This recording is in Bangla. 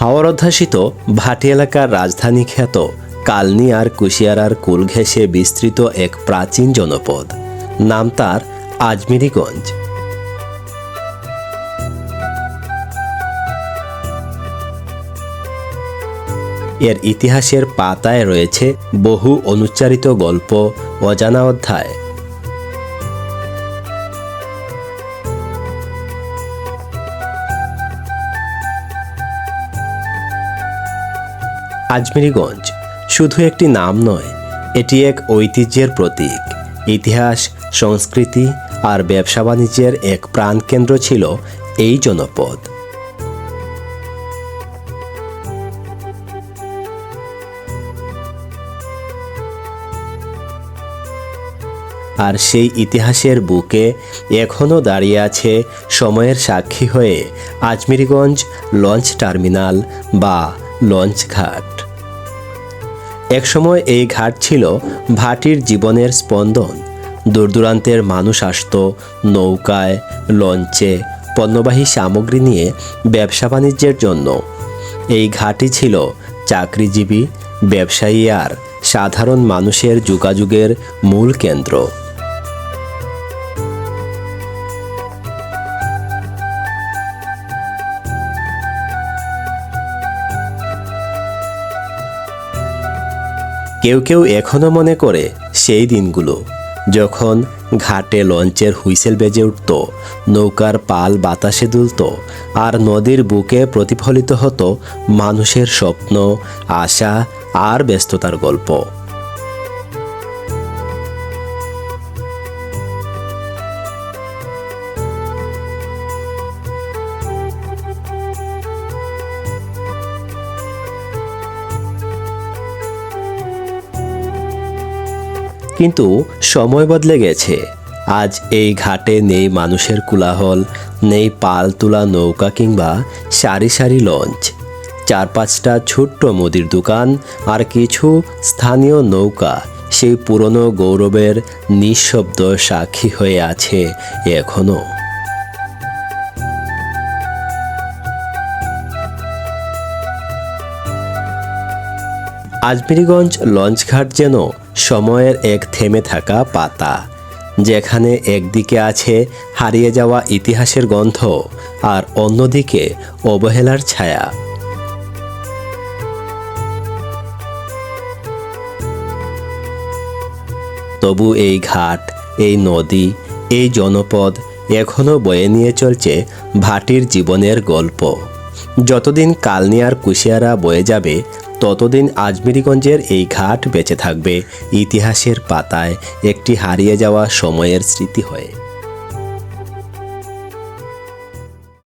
হাওর অধ্যাসিত ভাটি এলাকার রাজধানী খ্যাত কালনি আর কুশিয়ারার কুল ঘেঁষে বিস্তৃত এক প্রাচীন জনপদ। নাম তার আজমিরিগঞ্জ। এর ইতিহাসের পাতায় রয়েছে বহু অনুচ্চারিত গল্প, অজানা অধ্যায়। আজমিরিগঞ্জ শুধু একটি নাম নয়, এটি এক ঐতিহ্যের প্রতীক। ইতিহাস, সংস্কৃতি আর ব্যবসা বাণিজ্যের এক প্রাণকেন্দ্র ছিল এই জনপদ। আর সেই ইতিহাসের বুকে এখনও দাঁড়িয়ে আছে সময়ের সাক্ষী হয়ে আজমিরিগঞ্জ লঞ্চ টার্মিনাল বা লঞ্চ ঘাট। একসময় এই ঘাট ছিল ভাটির জীবনের স্পন্দন। দূরদূরান্তের মানুষ আসত, নৌকায়, লঞ্চে পণ্যবাহী সামগ্রী নিয়ে ব্যবসা বাণিজ্যের জন্য। এই ঘাটই ছিল চাকরিজীবী, ব্যবসায়ী আর সাধারণ মানুষের যোগাযোগের মূল কেন্দ্র। কেউ কেউ এখনও মনে করে সেই দিনগুলো, যখন ঘাটে লঞ্চের হুইসেল বেজে উঠত, নৌকার পাল বাতাসে দুলত, আর নদীর বুকে প্রতিফলিত হতো মানুষের স্বপ্ন, আশা আর ব্যস্ততার গল্প। কিন্তু সময় বদলে গেছে। আজ এই ঘাটে নেই মানুষের কোলাহল, নেই পাল তোলা নৌকা কিংবা সারি সারি লঞ্চ। চার পাঁচটা ছোট্ট মুদির দোকান আর কিছু স্থানীয় নৌকা সেই পুরনো গৌরবের নিঃশব্দ সাক্ষী হয়ে আছে এখনও আজমিরিগঞ্জ লঞ্চঘাট যেন সময়ের এক থেমে থাকা পাতা, যেখানে একদিকে আছে হারিয়ে যাওয়া ইতিহাসের গন্ধ আর অন্যদিকে অবহেলার ছায়া। তবু এই ঘাট, এই নদী, এই জনপদ এখনও বয়ে নিয়ে চলছে ভাটির জীবনের গল্প। যতদিন কালনিয়ার কুশিয়ারা বয়ে যাবে ততদিন আজমিরিগঞ্জের এই ঘাট বেঁচে থাকবে। ইতিহাসের পাতায় একটি হারিয়ে যাওয়া সময়ের স্মৃতি হয়ে।